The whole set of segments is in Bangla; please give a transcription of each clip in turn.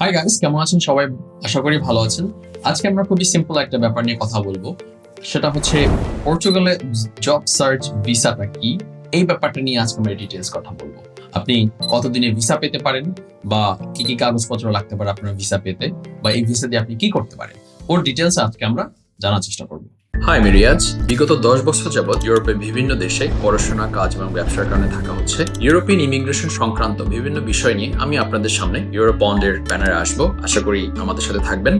হাই গাইস কেমন আছেন সবাই? আশা করি ভালো আছেন। আজকে আমরা খুবই সিম্পল একটা ব্যাপার নিয়ে কথা বলব। সেটা হচ্ছে পর্তুগালে জব সার্চ ভিসাটা কি? এই ব্যাপারটা নিয়ে আজকে আমরা ডিটেলস কথা বলব। আপনি কতদিনে ভিসা পেতে পারেন বা কি কি কাগজপত্র লাগতে পারে আপনার ভিসা পেতে বা এই ভিসা দিয়ে আপনি কি করতে পারেন? ওর ডিটেলস আজকে আমরা জানার চেষ্টা করব। হাই মিরিয়াজ বিগত দশ বছর যাবৎ ইউরোপের বিভিন্ন দেশে পড়াশোনা, কাজ এবং ব্যবসার কারণে থাকা হচ্ছে। ইউরোপিয়ান ইমিগ্রেশন সংক্রান্ত বিভিন্ন বিষয় নিয়ে আমি আপনাদের সামনে ইউরোপ বন্ডের ব্যানারে আসব। আশা করি আমাদের সাথে থাকবেন।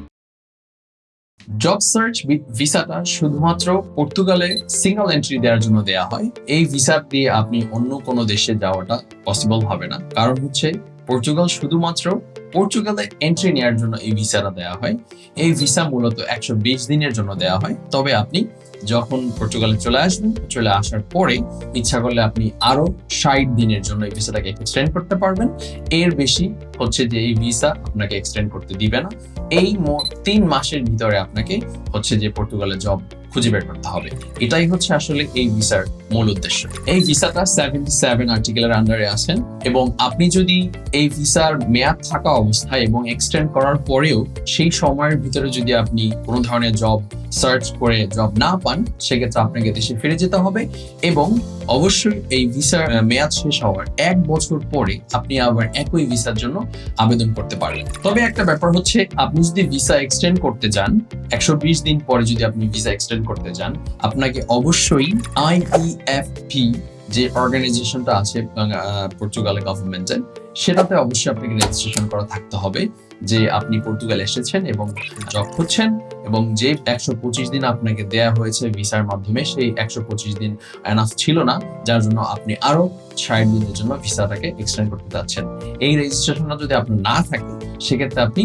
জব সার্চ ভিসাটা শুধুমাত্র পর্তুগালে সিঙ্গল এন্ট্রি দেওয়ার জন্য দেয়া হয়। এই ভিসা দিয়ে আপনি অন্য কোনো দেশে যাওয়াটা পসিবল হবে না। কারণ হচ্ছে পর্তুগাল শুধুমাত্র পর্তুগালে এন্ট্রি নেওয়ার জন্য এই ভিসাটা দেওয়া হয়। এই ভিসা মূলত একশো বিশ দিনের জন্য দেওয়া হয়। তবে আপনি যখন পর্তুগালে চলে আসবেন, চলে আসার পরে ইচ্ছা করলে আপনি আরও ষাট দিনের জন্য এই ভিসাটাকে এক্সটেন্ড করতে পারবেন। এর বেশি হচ্ছে যে এই ভিসা আপনাকে এক্সটেন্ড করতে দিবে না। এই তিন মাসের ভিতরে আপনাকে হচ্ছে যে পর্তুগালে জব খুঁজে বের করতে হবে। এটাই হচ্ছে আসলে এই ভিসার মূল উদ্দেশ্য। এই ভিসাটা সেভেন্টি সেভেন আর্টিকেলের আন্ডারে আছেন এবং আপনি যদি এই ভিসার মেয়াদ থাকা অবস্থায় এবং এক্সটেন্ড করার পরেও সেই সময়ের ভিতরে যদি আপনি কোনো ধরনের জব সার্চ করে জব না পান, সেক্ষেত্রে আপনাকে দেশে ফিরে যেতে হবে এবং অবশ্যই এই ভিসার মেয়াদ শেষ হওয়ার এক বছর পরে আপনি আবার একই ভিসার জন্য আবেদন করতে পারেন তবে একটা ব্যাপার হচ্ছে, আপনি যদি ভিসা এক্সটেন্ড করতে যান, একশো বিশ দিন পরে যদি আপনি ভিসা এক্সটেন্ড করতে যান, আপনাকে অবশ্যই আইইএফপি যে অর্গানাইজেশনটা আছে পর্তুগালের গভর্নমেন্টের সেটাতে অবশ্যই আপনাকে রেজিস্ট্রেশন করা থাকতে হবে যে আপনি পর্তুগাল এসেছেন এবং জব খুঁজছেন এবং যে একশো পঁচিশ দিন আপনাকে দেয়া হয়েছে ভিসার মাধ্যমে, সেই একশো পঁচিশ দিন এনাফ ছিল না, যার জন্য আপনি আরও ষাট দিনের জন্য ভিসাটাকে এক্সটেন্ড করতে চাচ্ছেন। এই রেজিস্ট্রেশনটা যদি আপনার না থাকে সেক্ষেত্রে আপনি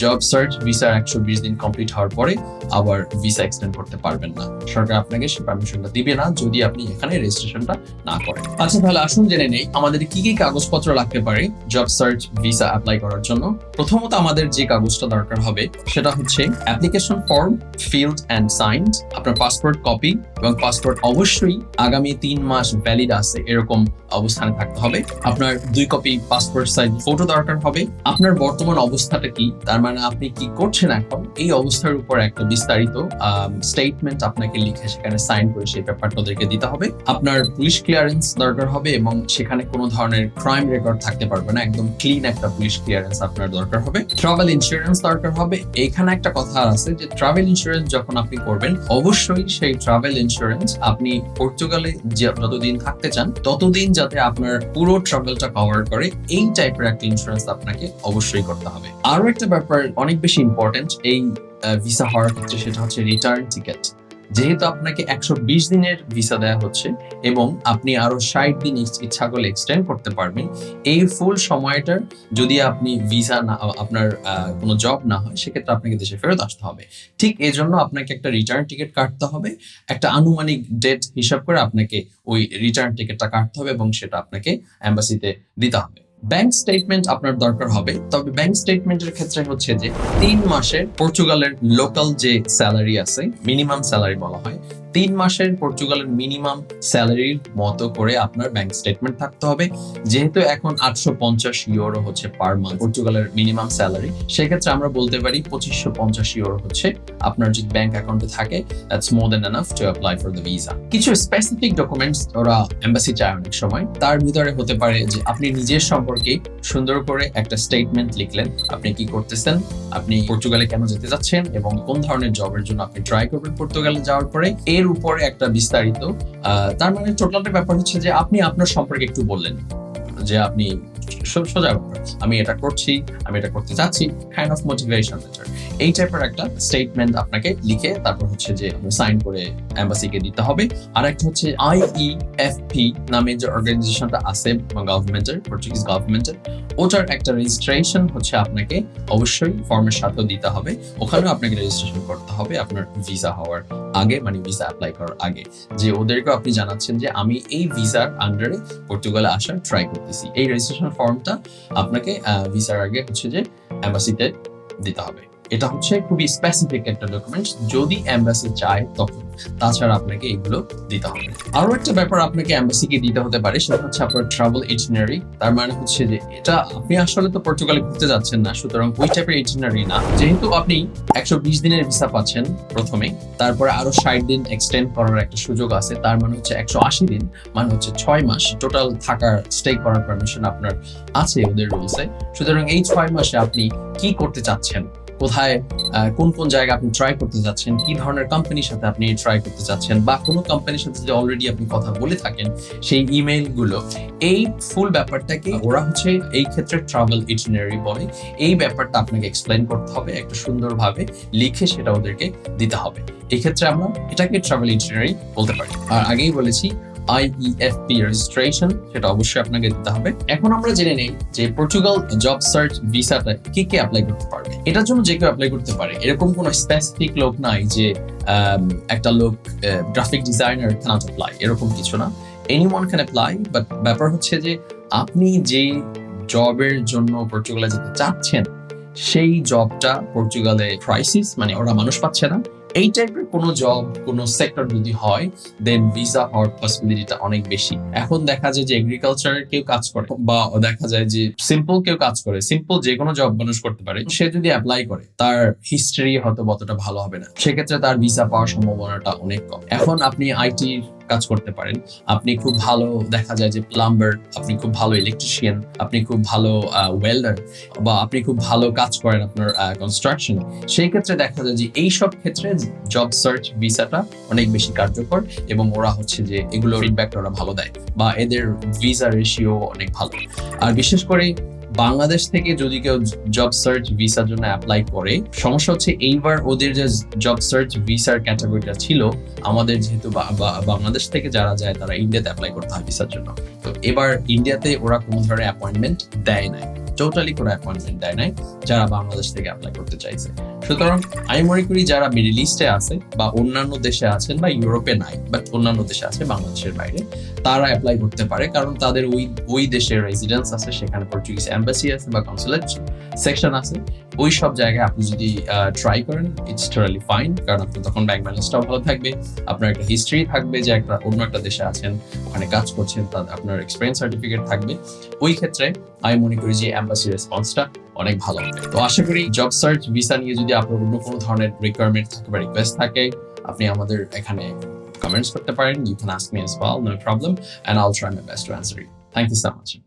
জব সার্চ ভিসার একশো বিশ দিন কমপ্লিট হওয়ার পরে আবার ভিসা এক্সটেন্ড করতে পারবেন না। সরকার আপনাকে সেই পারমিশনটা দিবে না, যদি আপনি এখানে রেজিস্ট্রেশনটা না করেন। আচ্ছা তাহলে আসুন জেনে নেই, আমাদের কি কি কাগজপত্র লাগতে পারে জব সার্চ ভিসা অ্যাপ্লাই করার জন্য? প্রথমত আমাদের যে কাগজটা দরকার হবে, সেটা হচ্ছে application form filled and signed আপনার পাসপোর্ট কপি এবং পাসপোর্ট অবশ্যই আগামী তিন মাস ভ্যালিড আছে, এরকম অবস্থানে থাকতে হবে। আপনার দুই কপি পাসপোর্ট সাইজ ফটো দরকার হবে। আপনার বর্তমান অবস্থাটা কি? তার মানে আপনি কি করছেন এখন? এই অবস্থার উপর একটা বিস্তারিত স্টেটমেন্ট আপনাকে লিখে সেখানে সাইন করে সেই পেপারটা ওদেরকে দিতে হবে। আপনার পুলিশ ক্লিয়ারেন্স দরকার হবে এবং সেখানে কোনো ধরনের ক্রাইম রেকর্ড থাকতে পারবে না। একদম ক্লিন একটা পুলিশ ক্লিয়ারেন্স আপনার দরকার হবে। ট্রাভেল ইন্স্যুরেন্স দরকার হবে। এখানে একটা কথা আছে যে ট্রাভেল ইন্স্যুরেন্স যখন আপনি করবেন, অবশ্যই সেই ট্রাভেল ইন্স্যুরেন্স আপনি পর্তুগালে যতদিন থাকতে চান, ততদিন যাতে আপনার পুরো ট্রাভেলটা কভার করে, এই টাইপের একটা ইন্স্যুরেন্স আপনাকে অবশ্যই করতে হবে। আরও একটা ব্যাপার অনেক বেশি ইম্পর্টেন্ট এই ভিসা হওয়ার ক্ষেত্রে সেটা হচ্ছে রিটার্ন টিকেট যেহেতু আপনাকে একশো বিশ দিনের ভিসা দেওয়া হচ্ছে এবং আপনি আরও ষাট দিন ইচ- ইচ্ছা করলে এক্সটেন্ড করতে পারবেন, এই ফুল সময়টার যদি আপনি ভিসা না, আপনার কোনো জব না হয়, সেক্ষেত্রে আপনাকে দেশে ফেরত আসতে হবে। ঠিক এই জন্য আপনাকে একটা রিটার্ন টিকিট কাটতে হবে, একটা আনুমানিক ডেট হিসাব করে আপনাকে ওই রিটার্ন টিকিটটা কাটতে হবে এবং সেটা আপনাকে অ্যাম্বাসিতে দিতে হবে। ব্যাংক স্টেটমেন্ট আপনার দরকার হবে। তবে ব্যাংক স্টেটমেন্টের ক্ষেত্রে হচ্ছে যে, তিন মাসে পর্তুগালের লোকাল যে স্যালারি আছে মিনিমাম স্যালারি বলা হয় তিন মাসের পর্তুগালের মিনিমাম স্যালারির মতো করে আপনার ব্যাংক স্টেটমেন্ট থাকতে হবে। যেহেতু এখন আটশো পঞ্চাশ ইউরো হচ্ছে পার মান্থ পর্তুগালের মিনিমাম স্যালারি সেক্ষেত্রে আমরা বলতে পারি পঁচিশশো পঞ্চাশ ইউরো হচ্ছে আপনার যদি ব্যাংক অ্যাকাউন্টে থাকে that's more than enough to apply for the visa কিছু স্পেসিফিক ডকুমেন্টস ওরা এম্বাসি চায় অনেক সময়। তার ভিতরে হতে পারে যে আপনি নিজের সম্পর্কে সুন্দর করে একটা স্টেটমেন্ট লিখলেন, আপনি কি করতেছেন, আপনি পর্তুগালে কেন যেতে যাচ্ছেন এবং কোন ধরনের জবের জন্য আপনি ট্রাই করবেন পর্তুগালে যাওয়ার পরে। এর উপরে একটা বিস্তারিত তার মানে টোটালটা ব্যাপার হচ্ছে যে আপনি আপনার সম্পর্কে একটু বললেন যে আপনি সোজা আমি এটা করছি, আমি এটা করতে চাচ্ছি কাইন্ড অফ মোটিভেশন লেটার এই টাইপের একটা স্টেটমেন্ট আপনাকে লিখে তারপর হচ্ছে যে সাইন করে এম্বাসিকে দিতে হবে। আর একটা হচ্ছে আইইএফপি নামে যে অর্গানাইজেশনটা আছে গভর্নমেন্টের পর্তুগিজ গভর্নমেন্টের ওটার একটা রেজিস্ট্রেশন হচ্ছে আপনাকে অবশ্যই ফর্মের সাথেও দিতে হবে। ওখানেও আপনাকে রেজিস্ট্রেশন করতে হবে আপনার ভিসা হওয়ার আগে মানে ভিসা অ্যাপ্লাই করার আগে। যে ওদেরকেও আপনি জানাচ্ছেন যে আমি এই ভিসার আন্ডারে পর্তুগালে আসার ট্রাই করতেছি। এই রেজিস্ট্রেশন ফর্মটা আপনাকে ভিসার আগে হচ্ছে যে অ্যাম্বাসিতে দিতে হবে। এটা হচ্ছে খুবই স্পেসিফিক একটা ডকুমেন্ট যদি এম্বাসি চায় তখন। তাছাড়া আপনাকে এগুলো দিতে হবে। আরও একটা ব্যাপার আপনাকে এম্বাসিকে দিতে হতে পারে, সেটা হচ্ছে আপনার ট্রাভেল ইটিনারি তার মানে হচ্ছে যে এটা আপনি আসলে তো পর্তুগালে ঘুরতে যাচ্ছেন না, সুতরাং ওই টাইপের ইটিনারি না। যেহেতু আপনি একশো বিশ দিনের ভিসা পাচ্ছেন প্রথমে, তারপরে আরও ষাট দিন এক্সটেন্ড করার একটা সুযোগ আছে, তার মানে হচ্ছে একশো আশি দিন মানে হচ্ছে ছয় মাস টোটাল থাকার স্টে করার পারমিশন আপনার আছে ওদের রুলসে সুতরাং এই ছয় মাসে আপনি কি করতে চাচ্ছেন? কোথায় কোন কোন জায়গা আপনি ট্রাই করতে যাচ্ছেন, কি ধরনের কোম্পানির সাথে আপনি ট্রাই করতে চাচ্ছেন বা কোনো কোম্পানির সাথে যদি অলরেডি আপনি কথা বলে থাকেন, সেই ইমেইলগুলো, এই ফুল ব্যাপারটাকে ওরা হচ্ছে এই ক্ষেত্রে ট্রাভেল ইটিনারি বলে। এই ব্যাপারটা আপনাকে এক্সপ্লেন করতে হবে, একটা সুন্দরভাবে লিখে সেটা ওদেরকে দিতে হবে। এই ক্ষেত্রে আমরা এটাকে ট্রাভেল ইটিনারি বলতে পারি। আর আগেই বলেছি আইইএফপি রেজিস্ট্রেশন সেটা অবশ্যই আপনাকে দিতে হবে। এখন আমরা জেনে নেই যে পর্তুগাল জব সার্চ ভিসাটা কে কে অ্যাপ্লাই করতে পারবে। এটার জন্য যে কেউ অ্যাপ্লাই করতে পারে, এরকম কোনো স্পেসিফিক লোক নাই যে একটা লোক গ্রাফিক ডিজাইনার ক্যানট অ্যাপ্লাই এরকম কিছু না। Any one can apply but ব্যাপার হচ্ছে যে, আপনি যে জবের জন্য পর্তুগালে যেতে চাচ্ছেন, সেই জবটা পর্তুগালে ক্রাইসিস মানে ওরা মানুষ পাচ্ছে না। এই টাইপের কোনো জব কোনো সেক্টর যদি হয় দেন ভিসা হওয়ার পসিবিলিটিটা অনেক বেশি। এখন দেখা যায় যে এগ্রিকালচারের কেউ কাজ করে, বা দেখা যায় যে সিম্পল কেউ কাজ করে সিম্পল যে কোনো জব মানুষ করতে পারে, সে যদি অ্যাপ্লাই করে, তার হিস্ট্রি হয়তো অতটা ভালো হবে না। সেক্ষেত্রে তার ভিসা পাওয়ার সম্ভাবনাটা অনেক কম। এখন আপনি আইটি কাজ করতে পারেন। আপনি খুব ভালো দেখা যায় যে প্লাম্বার আপনি খুব ভালো ইলেকট্রিশিয়ান আপনি খুব ভালো ওয়েল্ডার বা আপনি খুব ভালো কাজ করেন আপনার কনস্ট্রাকশন সেই ক্ষেত্রে দেখা যায় যে এই সব ক্ষেত্রে জব সার্চ ভিসাটা অনেক বেশি কার্যকর এবং ওরা হচ্ছে যে এগুলো ফিডব্যাকটা ওরা ভালো দেয় বা এদের ভিসা রেশিও অনেক ভালো। আর বিশেষ করে বাংলাদেশ থেকে যদি কেউ জব সার্চ ভিসার জন্য অ্যাপ্লাই করে, সমস্যা হচ্ছে এইবার ওদের যে জব সার্চ ভিসার ক্যাটাগরিটা ছিল, আমাদের যেহেতু বাংলাদেশ থেকে যারা যায়, তারা ইন্ডিয়াতে অ্যাপ্লাই করতে হয় ভিসার জন্য। তো এবার ইন্ডিয়াতে ওরা কোনো ধরনের অ্যাপয়েন্টমেন্ট দেয় নাই। টোটালি কোনো অ্যাপয়েন্টমেন্ট দেয় নাই, যারা বাংলাদেশ থেকে অ্যাপ্লাই করতে চাইছে। সুতরাং আমি মনে করি যারা মিডিল ইস্টে আছে বা অন্যান্য দেশে আছেন বা ইউরোপে নাই বাট অন্যান্য দেশে আছে, বাংলাদেশের বাইরে তারা অ্যাপ্লাই করতে পারে, কারণ তাদের ওই ওই দেশের রেসিডেন্স আছে, সেখানে পর্তুগিজ এম্বাসি আছে বা কনসুলেট সেকশন আছে। ওই সব জায়গায় আপনি যদি ট্রাই করেন ইটস টোটালি ফাইন কারণ আপনার তখন ব্যাংক ব্যালেন্সটাও ভালো থাকবে, আপনার একটা হিস্ট্রি থাকবে যে একটা অন্য একটা দেশে আছেন, ওখানে কাজ করছেন তার আপনার এক্সপিরিয়েন্স সার্টিফিকেট থাকবে। ওই ক্ষেত্রে আমি মনে করি যে এম্বাসি রেসপন্সটা অনেক ভালো। তো আশা করি জব সার্চ ভিসা নিয়ে যদি আপনার অন্য কোনো ধরনের রিকোয়ারমেন্ট থাকে বা রিকোয়েস্ট থাকে, আপনি আমাদের এখানে comments, the Byron. You can ask me as well, no problem. And I'll try my best to answer you. Thank you so much.